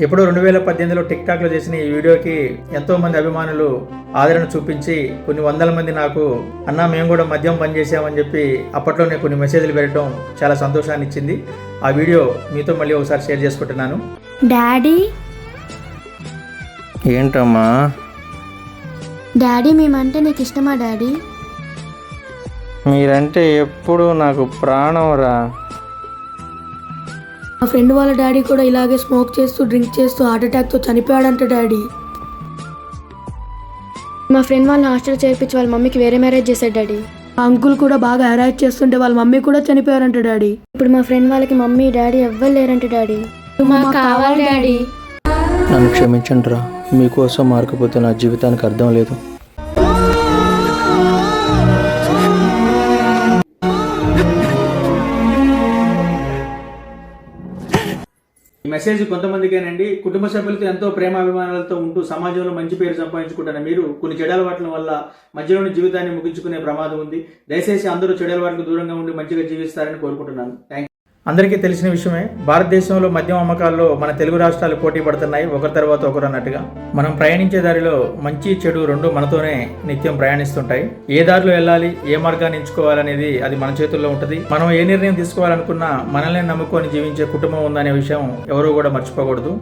ఎప్పుడో రెండు వేల పద్దెనిమిదిలో టిక్ టాక్లో చేసిన ఈ వీడియోకి ఎంతో మంది అభిమానులు ఆదరణ చూపించి కొన్ని వందల మంది నాకు అన్నా మేము కూడా మద్యం పనిచేసామని చెప్పి అప్పట్లోనే కొన్ని మెసేజ్లు పెట్టడం చాలా సంతోషాన్ని ఇచ్చింది. ఆ వీడియో మీతో మళ్ళీ ఒకసారి షేర్ చేసుకుంటున్నాను. డాడీ? ఏంటమ్మా? డాడీ మేమంటే నీకు ఇష్టమా డాడీ? మీరంటే ఎప్పుడు నాకు ప్రాణం రా. మా ఫ్రెండ్ వాళ్ళ డాడీ కూడా ఇలాగే స్మోక్ చేస్తూ డ్రింక్ చేస్తూ హార్ట్ అటాక్తో చనిపోయాడంట డాడీ. మా ఫ్రెండ్ వాళ్ళని హాస్టల్ చేర్పించి వాళ్ళ మమ్మీకి వేరే మ్యారేజ్ చేశాడు డాడీ. ఆ అంకుల్ కూడా బాగా హెరాయిట్ చేస్తుంటే వాళ్ళ మమ్మీ కూడా చనిపోయారంట డాడీ. ఇప్పుడు మా ఫ్రెండ్ వాళ్ళకి మమ్మీ డాడీ ఎవ్వరు లేరంట డాడీ. మాకు కావాలి డాడీ. నన్ను క్షమించండి రా మీకోసం మారకపోతే నా జీవితానికి అర్థం లేదు. ఈ మెసేజ్ కొంతమందికేనండి కుటుంబ సభ్యులతో ఎంతో ప్రేమాభిమానాలతో ఉంటూ సమాజంలో మంచి పేరు సంపాదించుకుంటున్న మీరు కొన్ని చెడలవాట్ల వల్ల మధ్యలోని జీవితాన్ని ముగించుకునే ప్రమాదం ఉంది. దయచేసి అందరూ చెడలవాట్లకు దూరంగా ఉండి మంచిగా జీవిస్తారని కోరుకుంటున్నాను. థ్యాంక్ అందరికీ తెలిసిన విషయమే భారతదేశంలో మద్యం అమ్మకాల్లో మన తెలుగు రాష్ట్రాలు పోటీ పడుతున్నాయి ఒకరి తర్వాత ఒకరు అన్నట్టుగా. మనం ప్రయాణించే దారిలో మంచి చెడు రెండు మనతోనే నిత్యం ప్రయాణిస్తుంటాయి. ఏ దారిలో వెళ్ళాలి ఏ మార్గాన్ని ఎంచుకోవాలనేది అది మన చేతుల్లో ఉంటుంది. మనం ఏ నిర్ణయం తీసుకోవాలనుకున్నా మనల్ని నమ్ముకొని జీవించే కుటుంబం ఉందనే విషయం ఎవరూ కూడా మర్చిపోకూడదు.